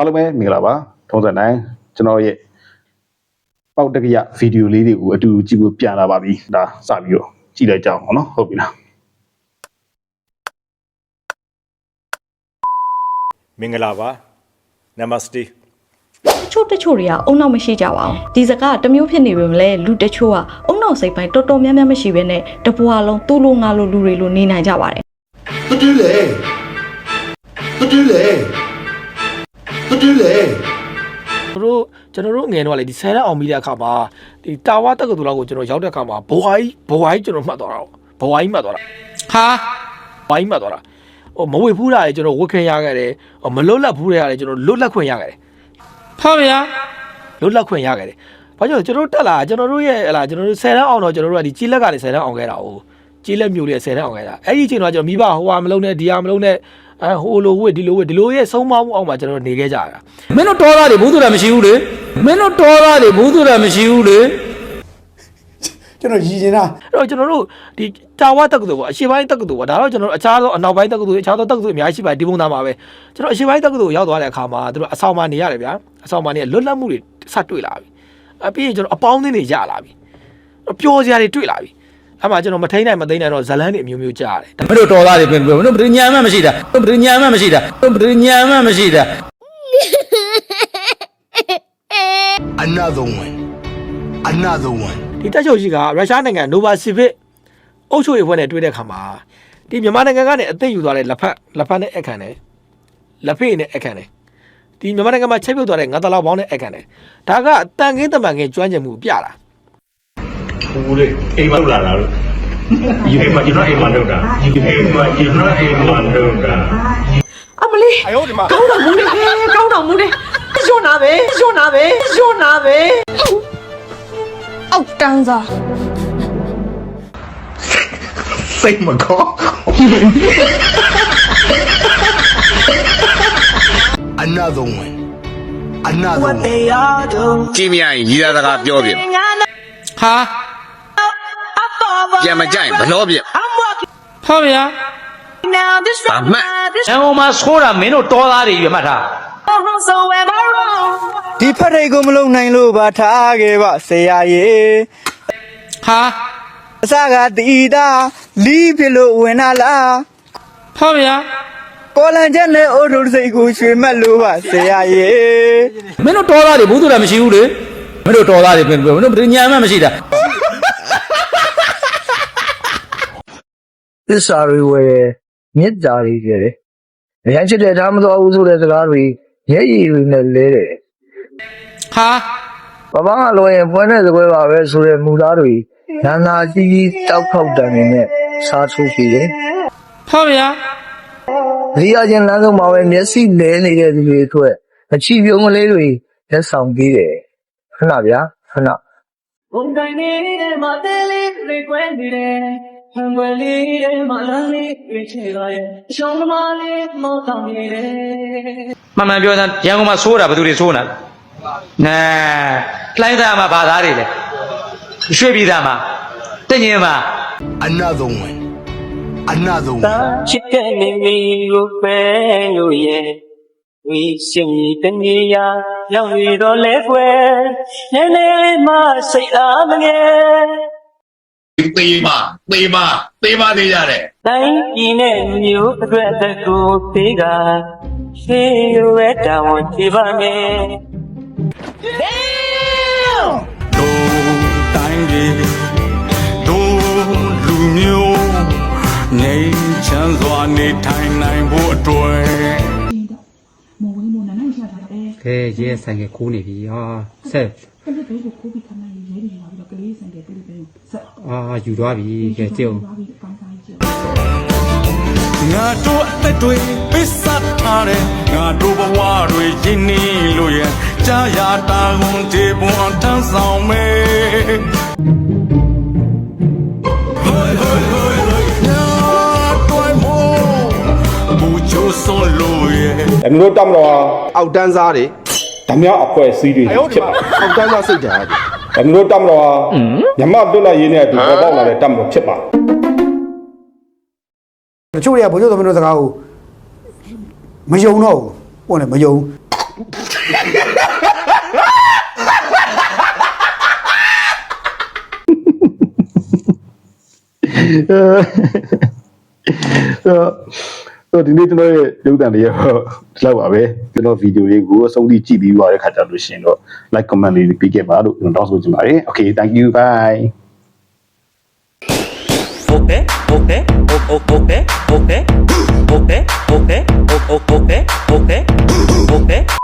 အားလုံးပဲမင်္ဂလာပါထုံးစံတိုင်းကျွန်တော်ရဲ့ပေါက်တကရဗီဒီယိုလေးတွေကိုအတူကြည့်ဖို့ပြန်လာပါပြီဒါစပြီးတော့ကြည့်လိုက်ကြအောင်ပေါ့နော်ဟုတ်ပြီလားမင်္ဂလာပါနမစတေတချို့တချို့တွေကအုံနောက်မရှိကြပါဘူးဒီစကားကတစ်မျိုးဖြစ်နေပေမဲ့လည်းလူတချို့ကအုံနောက်စိတ်ပိုင်းတော်တော်များများမရှိဘဲနဲ့တပွားလုံးသူ့လိုငါလိုလူတွေလိုနေနိုင်ကြပါတယ်တတူးလေတတူးလေ တတူးလေကျွန်တော်တို့ကျွန်တော်တို့ငယ်တော့လေဒီဆယ်ရက်အောင်ပြီးတဲ့အခါမှာဒီတာဝါတက္ကသိုလ်လောက်ကိုကျွန်တော်ရောက်တဲ့အခါမှာဘဝကြီးဘဝကြီးကျွန်တော်မှတ်သွားတာဘဝကြီးမှတ်သွားတာဟာဘဝကြီးမှတ်သွားတာဟိုမဝေဖူးတာလေကျွန်တော်ဝတ်ခွင့်ရခဲ့တယ်ဟိုမလွတ်လပ်ဖူးတဲ့ရတယ်ကျွန်တော်လွတ်လပ်ခွင့်ရခဲ့တယ်ဖာဗျာလွတ်လပ်ခွင့်ရခဲ့တယ်ဘာကြောင့်ကျွန်တော်တို့တက်လာကျွန်တော်တို့ရဲ့ဟလာကျွန်တော်တို့ဆယ်ရက်အောင်တော့ကျွန်တော်တို့ကဒီကြီးလက်ကနေဆယ်ရက်အောင်ခဲ့တာဟုတ် ကြီးလက်မျိုးလေးဆယ်ရက်အောင်ခဲ့တာအဲ့ဒီအချိန်တော့ကျွန်တော်မိဘဟိုဟာမလုံးနဲ့ဒီဟာမလုံးနဲ့အဲဟိုလိုဝစ်ဒီလိုဝစ်ဒီလိုရဲ့ဆုံးမမှုအောင်မှာကျွန်တော်နေခဲ့ကြတာမင်းတို့တော်သားတွေဘူးသူတာမရှိဘူးလေမင်းတို့တော်သားတွေဘူးသူတာမရှိဘူးလေကျွန်တော်ရည်ချင်တာအဲ့တော့ကျွန်တော်တို့ဒီတာဝတက္ကသိုလ်ပေါ့အရှေ့ပိုင်းတက္ကသိုလ်ပေါ့ဒါတော့ကျွန်တော်တို့အခြားသောအနောက်ပိုင်းတက္ကသိုလ်အခြားသောတက္ကသိုလ်အများကြီးရှိပါတယ်ဒီပုံသားမှာပဲကျွန်တော်အရှေ့ပိုင်းတက္ကသိုလ်ရောက်သွားတဲ့အခါမှာသူတို့အဆောင်မှာနေရတယ်ဗျာအဆောင်မှာနေလွတ်လပ်မှုတွေဆက်တွေ့လာပြီအပြီးရင်ကျွန်တော်အပေါင်းအသင်းတွေရလာပြီပျော်စရာတွေတွေ့လာပြီ အဲ့မှာကျွန်တော်မထိန်နိုင်မသိနိုင်တော့ဇလန်းတွေအမျိုးမျိုးကြားရတယ်မင်းတို့တော်သားတွေပြင်ပြောမင်းတို့ပညာမှမရှိတာပညာမှမရှိတာပညာမှမရှိတာ another one another one ဒီတက်ချုပ်ကြီးကရုရှားနိုင်ငံ Nova Civic အုပ်ချုပ်ရေးဖွဲ့နဲ့တွေ့တဲ့အခါမှာဒီမြန်မာနိုင်ငံကနေအသိယူသွားတဲ့လက်ဖက်လက်ဖက်နဲ့အခန့်တယ်လက်ဖေးနဲ့အခန့်တယ်ဒီမြန်မာနိုင်ငံမှာချိတ်ပြုတ်သွားတဲ့ငါးတလောက်ပေါင်းနဲ့အခန့်တယ်ဒါကတန်ခင်းတမန်ခင်းကျွမ်းကျင်မှုပြတာ ဘူးလေအိမ်မလောက်လာတာလို့ဒီအိမ်မှာကျွန်တော်အိမ်မှာလောက်တာဒီအိမ်မှာကျွန်တော်အိမ်မှာလောက်တာအမလေးအယောဒီမှာကောင်းတော်မူနေဟဲကောင်းတော်မူနေညွန်းနာပဲညွန်းနာပဲညွန်းနာပဲအောက်တန်းစားစိတ်မကော another one another one ကြည့်မြရင်ရီးသားစကားပြောပြင်ဟာ ပြန်မကြိုက်ဘလို့ပြင်ဖာဗျာဗမှတ်ရန်ကုန်မှာဆိုးတာမင်းတို့တော်သားတွေရွမှတ်ထားဒီဖတ်ထိတ်ကိုမလုံနိုင်လို့ပါထားခဲ့ပါဆရာရေဟာအစကတီတာလီးဖြစ်လို့ဝင်လာလားဖာဗျာကောလန်ချက်နဲ့အိုးထုံစိတ်ကိုရွှေမက်လို့ပါဆရာရေမင်းတို့တော်သားတွေဘူးသူတာမရှိဘူးလေမင်းတို့တော်သားတွေပြင်ပြောမင်းတို့ပညာမှမရှိတာ သစ္စာတွေဝယ်တယ်မေတ္တာတွေကြတယ်အရင်ချစ်တဲ့ထားမတော်ဘူးဆိုတဲ့စကားတွေရဲရည်တွေနဲ့လဲတယ်ဟာဘဘကလွယ်ရင်ပွဲနဲ့စပွဲပါပဲဆိုတဲ့မူသားတွေနာနာကြီးကြီးတောက်ဖောက်တန်နေနဲ့စားထိုးပြီးတယ်ဖာဗျာဒီအချင်းလမ်းဆုံးမှာပဲမျက်စိလဲနေတဲ့သူတွေအတွက်အချီပြုံးကလေးတွေလက်ဆောင်ပေးတယ်ခဏဗျာခဏဘုံတိုင်းနေတဲ့မတဲလေးတွေကွဲနေတယ် ဟန်ွယ်လေးရဲ့မလန်းလေးတွေချေလာရဲ့အရှုံးသမားလေးမောတောင်းနေတယ်မှန်မှန်ပြောစမ်းရန်ကုန်မှာဆိုးတာဘယ်သူတွေဆိုးနေတာနဲလှိုင်းသားမှာဘာသားတွေလဲရွှေပြည်သားမှာတညင်မှာ another one another one ချစ်တဲ့နေမီကိုပဲလို့ရဲ့ဝီရှင်တနေရရောက်ရတော့လဲကွယ်နည်းနည်းလေးမှစိတ်အားမငယ် သေးပါသေးပါသေးပါနေရတယ်တိုင်းပြည်နဲ့မျိုးအတွက်တကူသေးကရှေးရွယ်တောင်းချပါမယ်တိုင်းပြည်တို့လူမျိုးနေချမ်းစွာနေထိုင် ကဲရဲဆိုင်ကခိုးနေပြီဟာဆက်အာယူသွားပြီကဲကြည့်အောင်ငါတို့အသက်တွေပစ်စတ်ထားတယ်ငါတို့ဘဝတွေရင်းနှီးလို့ရကြာရတာကုန်ဒီဘွန်ထမ်းဆောင်မေဟိုဟိုဟိုဟိုညာတွေမို့ဘူချိုဆွန်လို့ရ အမျိုးတမတော်အောက်တန်းစားတွေဓမြောက်အခွဲစည်းတွေဖြစ်ပါတယ်အောက်တန်းစားစိတ်ဓာတ်အမျိုးတမတော်ညမတွတ်လိုက်ရင်းနဲ့အတူပေါ်ပေါက်လာတဲ့တမတော်ဖြစ်ပါတယ်တချို့တွေကဘုရားသမီးတို့စကားကိုမယုံတော့ဘူးဟိုလည်းမယုံဆို တော့ဒီနေ့ကျွန်တော်ရဲ့ရုပ်သံလေးရောဒီလောက်ပါပဲကျွန်တော်ဗီဒီယိုလေးကိုအဆုံးထိကြည့်ပြီးသွားတဲ့ခါကျလို့ရှိရင်တော့ like comment လေးပေးခဲ့ပါလို့ကျွန်တော်တောင်းဆိုချင်ပါတယ် okay thank you bye Okay, okay, okay, okay, okay, okay, okay, okay, okay, okay, okay.